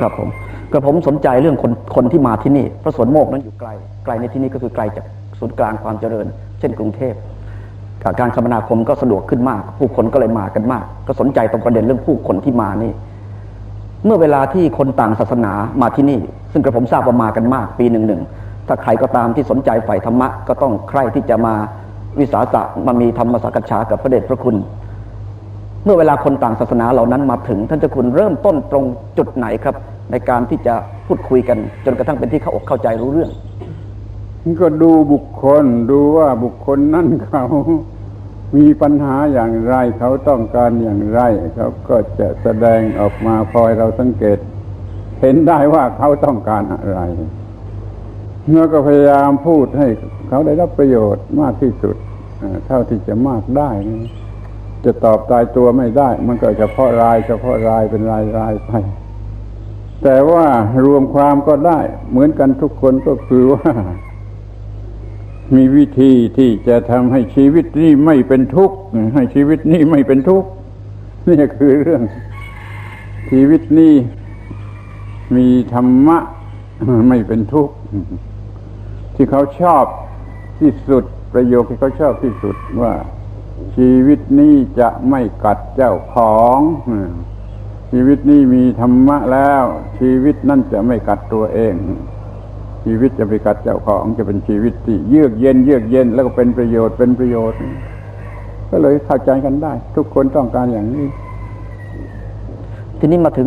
ครับผมกระผมสนใจเรื่องคนคนที่มาที่นี่พระสวนโมกนั้นอยู่ไกล ไกลในที่นี้ก็คือไกลจากศูนย์กลางความเจริญ เช่นกรุงเทพการคมนาคมก็สะดวกขึ้นมาก ผู้คนก็เลยมากันมาก ก็สนใจตรงประเด็นเรื่องผู้คนที่มานี่ เมื่อเวลาที่คนต่างศาสนามาที่นี่ ซึ่งกระผมทราบว่ามากันมาก ปีหนึ่งหนึ่งถ้าใครก็ตามที่สนใจฝ่ายธรรมะก็ต้องใคร่ที่จะมาวิสาสะมามีธรรมสักษากับพระเดชพระคุณ เมื่อเวลาคนต่างศาสนาเหล่านั้นมาถึง ท่านเจ้าคุณเริ่มต้นตรงจุดไหนครับ ในการที่จะพูดคุยกันจนกระทั่งเป็นที่เข้าอกเข้าใจรู้เรื่องก็ดูบุคคลดูว่าบุคคลนั่นเขามีปัญหาอย่างไรเขาต้องการอย่างไรเขาก็จะแสดงออกมาพอให้เราสังเกต เห็นได้ว่าเขาต้องการอะไรเมื่อก็พยายามพูดให้เขาได้รับประโยชน์มากที่สุดเอ่อเท่าที่จะมากได้นะ จะตอบตายตัวไม่ได้ มันก็เฉพาะราย เฉพาะรายเป็นรายรายไป แต่ว่ารวมความก็ได้ เหมือนกันทุกคนก็คือว่า มีวิธีที่จะทำให้ชีวิตนี้ไม่เป็นทุกข์ให้ชีวิตนี้ไม่เป็นทุกข์นี่คือเรื่อง ชีวิตนี้มีธรรมะไม่เป็นทุกข์ที่เขาชอบที่สุดประโยคที่เขาชอบที่สุดว่า ชีวิตนี้จะไม่กัดเจ้าของชีวิตนี้มีธรรมะแล้ว ชีวิตนั่นจะไม่กัดตัวเอง ชีวิตจะไปกัดเจ้าของจะเป็นชีวิตที่เยือกเย็น เยือกเย็นแล้วก็เป็นประโยชน์เป็นประโยชน์ ก็เลยเข้าใจกันได้ ทุกคนต้องการอย่างนี้ ทีนี้มาถึง